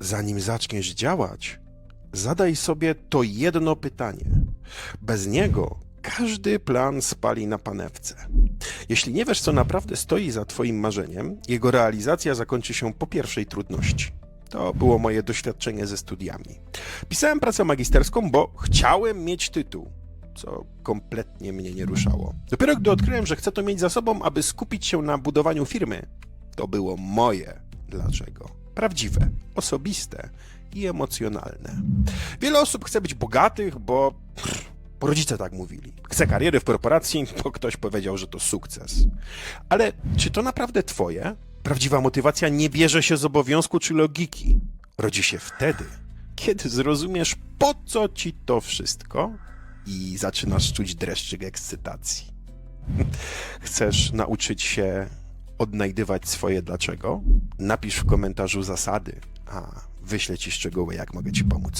zanim zaczniesz działać, zadaj sobie to jedno pytanie. Bez niego każdy plan spali na panewce. Jeśli nie wiesz, co naprawdę stoi za Twoim marzeniem, jego realizacja zakończy się po pierwszej trudności. To było moje doświadczenie ze studiami. Pisałem pracę magisterską, bo chciałem mieć tytuł, co kompletnie mnie nie ruszało. Dopiero gdy odkryłem, że chcę to mieć za sobą, aby skupić się na budowaniu firmy, to było moje dlaczego. Prawdziwe, osobiste i emocjonalne. Wiele osób chce być bogatych, bo pff, rodzice tak mówili. Chce kariery w korporacji, bo ktoś powiedział, że to sukces. Ale czy to naprawdę twoje? Prawdziwa motywacja nie bierze się z obowiązku czy logiki. Rodzi się wtedy, kiedy zrozumiesz, po co ci to wszystko i zaczynasz czuć dreszczyk ekscytacji. Chcesz nauczyć się odnajdywać swoje dlaczego? Napisz w komentarzu zasady, a wyślę ci szczegóły, jak mogę ci pomóc.